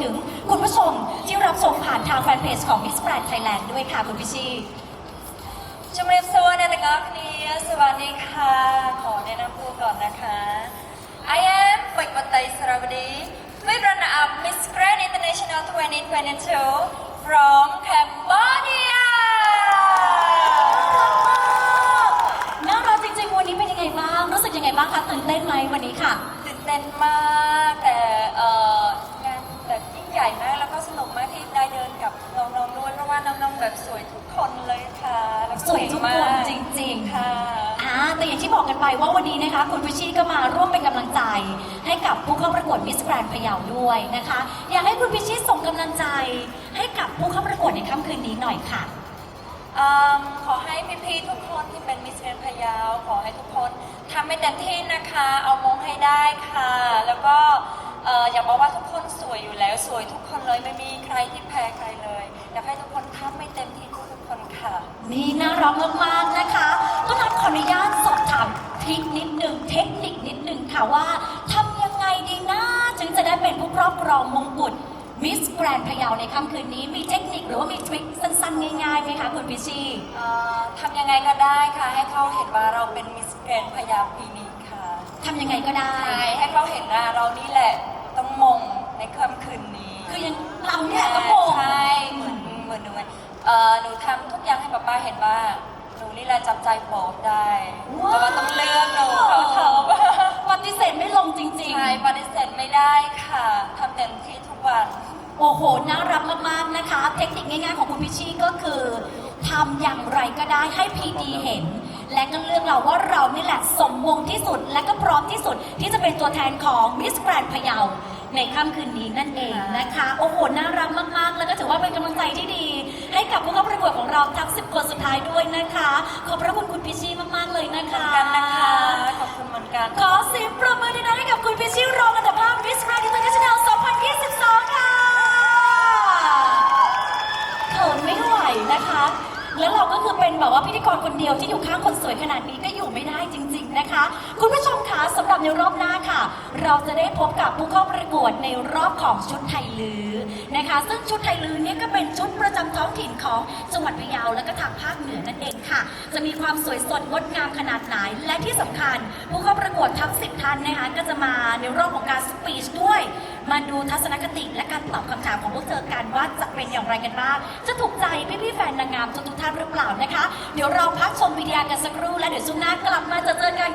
ถึงคุณผู้ชมที่รับชมผ่านทางแฟนเพจของ Miss Grand Thailand ด้วยค่ะ คุณพิชชีจุมเรียบสวัสดีนะคะคุณนีสวัสดีค่ะ ขอแนะนำตัวก่อนนะคะ I am ปักปตัยสระวดี Fifth runner up Miss Grand International 2022 from Cambodia น่ารักจริงๆ วันนี้เป็นยังไงบ้าง รู้สึกยังไงบ้างคะตื่นเต้นไหมวันนี้ค่ะ ตื่นเต้นมากแต่เอ่อ สวยทุกคนจริงๆค่ะอ่าแต่อย่างที่บอกกันไปว่าวันนี้นะคะคุณพิชชีก็มาร่วมเป็นกำลังใจ ให้กับผู้เข้าประกวด Miss Grand พะเยาด้วยนะคะ อยากให้คุณพิชชีส่งกำลังใจ ให้กับผู้เข้าประกวดในค่ำคืนนี้หน่อยค่ะอืมขอให้พี่ๆทุกคนที่เป็นมิสเรนพะเยาขอให้ทุกคนทำให้เต็มที่นะคะ เอามงให้ได้ค่ะ แล้วก็เอ่ออยากบอกว่าทุกคนสวยอยู่แล้วสวยทุกคนเลยไม่มีใครที่แพ้ใครเลยอยากให้ทุกคนทำให้เต็มที่ทุกๆคนค่ะ นี่น่ารักมากๆนะคะ ก็นัดขออนุญาตสอบถามทริคนิดหนึ่งเทคนิคนิดหนึ่งค่ะว่าทำยังไงดีนะถึงจะได้เป็นผู้ครอบครองมงกุฎมิสแกรนพะเยาในค่ำคืนนี้มีเทคนิคหรือว่ามีทริคสั้นๆ ง่ายๆไหมคะคุณพิชชีเอ่อทำยังไงก็ได้ค่ะ ให้เขาเห็นว่าเราเป็นมิสเกรนพะเยาปีนี้ค่ะ ทำยังไงก็ได้ ใช่ ให้เขาเห็นว่าเรานี่แหละต้องมงในค่ำคืนนี้ คือยังเราเนี่ยก็โมงใช่ เห็นว่าหนูนี่แหละจับใจโป๊ปได้ ว้าว แต่ว่าต้องเลือกหนูเขาเขาปฏิเสธไม่ลงจริงใช่ปฏิเสธไม่ได้ค่ะทำเต็มที่ทุกวันๆโอ้โห น่ารักมาก ๆ นะคะ เทคนิคง่าย ๆ ของคุณพิชชีก็คือทำอย่างไรก็ได้ให้พีดีเห็น และก็เลือกเราว่าเรานี่แหละสมมงที่สุด และก็พร้อมที่สุดที่จะเป็นตัวแทนของมิสแกรนพะเยาในค่ำคืนนี้นั่นเองนะคะ โอ้โห น่ารักมาก ๆ แล้วก็ถือว่าเป็นกำลังใจที่ดี ให้กับผู้เข้าประ กวดของเราทั้ง 10 คนสุดท้ายด้วยนะคะ ขอบพระคุณคุณพิชชีมากๆเลยนะคะ กันนะคะ ขอบคุณเหมือนกันขอเสียงปรบมือดังๆให้กับคุณพิชชีรองอันดับ5 Miss Grand International 2022 ค่ะเขินไม่ไหวนะคะ แล้วเราก็คือเป็นแบบว่าพิธีกรคนเดียวที่อยู่ข้างคนสวยขนาดนี้ก็อยู่ไม่ได้จริง ๆนะคะ คุณผู้ชมับในรอบหน้าค่ะ เราจะได้พบกับผู้เข้าประกวดในรอบของชุดไทยลือนะคะ ซึ่งชุดไทยลือเนี่ยก็เป็นชุดประจำท้องถิ่นของจังหวัดพะเยาและก็ทางภาคเหนือนั่นเองค่ะ จะมีความสวยสดงดงามขนาดไหน และที่สำคัญ ผู้เข้าประกวดทั้ง 10ท่านนะคะก็จะมาในรอบของการสปีชด้วย มาดูทัศนคติและการตอบคำถามของพวกเธอกันว่าจะเป็นอย่างไรกันบ้างจะถูกใจพี่ๆแฟนนางงามทุกๆท่านหรือเปล่านะคะ เดี๋ยวเราพักชมวิดีโอกันสักครู่และเดี๋ยวช่วงหน้ากลับมาจะเจอกัน